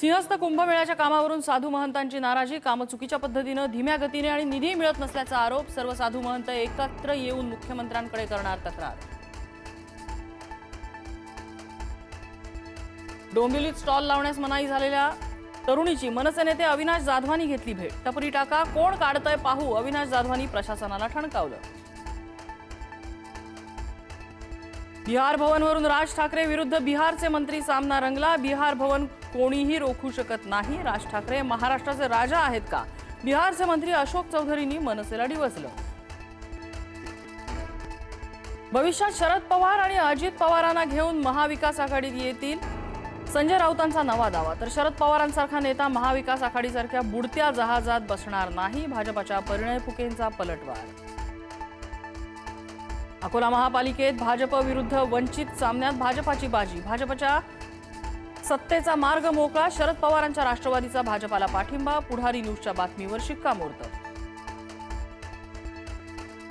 सिंहस्थ कुंभमेळ्याच्या कामावरून साधू महंतांची नाराजी कामं चुकीच्या पद्धतीनं धीम्या गतीने आणि निधी मिळत नसल्याचा आरोप सर्व साधू महंत एकत्र येऊन मुख्यमंत्र्यांकडे करणार तक्रार. डोंबिवलीत स्टॉल लावण्यास मनाई झालेल्या तरुणीची मनसे नेते अविनाश जाधवानी घेतली भेट. टपरी टाका कोण काढतंय पाहू अविनाश जाधवानी प्रशासनाला ठणकावलं. बिहार भवनवरून राज ठाकरे विरुद्ध बिहारचे मंत्री सामना रंगला. बिहार भवन कोणीही रोखू शकत नाही. राज ठाकरे महाराष्ट्राचे राजा आहेत का? बिहारचे मंत्री अशोक चौधरींनी मनसेला डिवचलं. भविष्यात शरद पवार आणि अजित पवारांना घेऊन महाविकास आघाडीत येतील. संजय राऊतांचा नवा दावा. तर शरद पवारांसारखा नेता महाविकास आघाडीसारख्या बुडत्या जहाजात बसणार नाही. भाजपच्या परिणय फुकेंचा पलटवार. अकोला महापालिकेत भाजप विरुद्ध वंचित सामन्यात भाजपाची बाजी. भाजपच्या सत्तेचा मार्ग मोकळा शरद पवारांच्या राष्ट्रवादीचा भाजपाला पाठिंबा पुढारी न्यूजच्या बातमीवर शिक्कामोर्तब.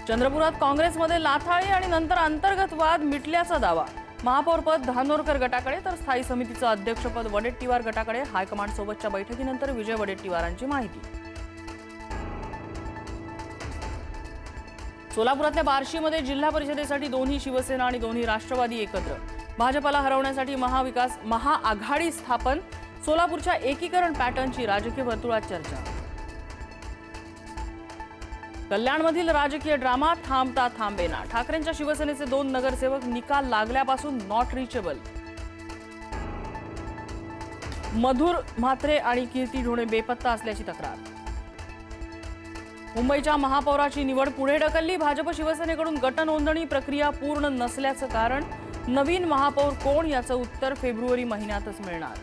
चंद्रपुरात काँग्रेसमध्ये लाथाळी आणि नंतर अंतर्गत वाद मिटल्याचा दावा. महापौरपद धानोरकर गटाकडे तर स्थायी समितीचं अध्यक्षपद वडेट्टीवार गटाकडे. हायकमांडसोबतच्या बैठकीनंतर विजय वडेट्टीवारांची माहिती. सोलापुरातल्या बार्शीमध्ये जिल्हा परिषदेसाठी दोन्ही शिवसेना आणि दोन्ही राष्ट्रवादी एकत्र. भाजपाला हरवण्यासाठी महाविकास महाआघाडी स्थापन सोलापूरच्या एकीकरण पॅटर्नची राजकीय वर्तुळात चर्चा. कल्याणमधील राजकीय ड्रामा थांबता थांबेना ठाकरेंच्या शिवसेनेचे दोन नगरसेवक निकाल लागल्यापासून नॉट रिचेबल मधुर म्हात्रे आणि कीर्ती ढोणे बेपत्ता असल्याची तक्रार. मुंबईच्या महापौराची निवड पुढे ढकलली. भाजप शिवसेनेकडून गटनोंदणी प्रक्रिया पूर्ण नसल्याचं कारण नवीन महापौर कोण याचं उत्तर फेब्रुवारी महिन्यातच मिळणार.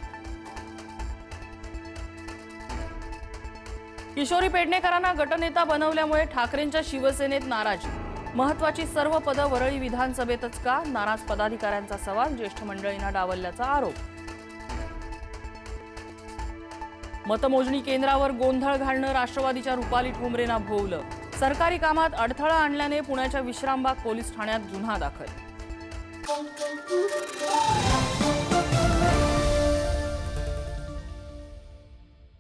किशोरी पेडणेकरांना गटनेता बनवल्यामुळे ठाकरेंच्या शिवसेनेत नाराजी. महत्वाची सर्व पदं वरळी विधानसभेतच का? नाराज पदाधिकाऱ्यांचा सवाल ज्येष्ठ मंडळींना डावलल्याचा आरोप. मतमोजणी केंद्रावर गोंधळ घालणं राष्ट्रवादीच्या रुपाली ठोंबरेंना भोवलं. सरकारी कामात अडथळा आणल्याने पुण्याच्या विश्रामबाग पोलीस ठाण्यात गुन्हा दाखल.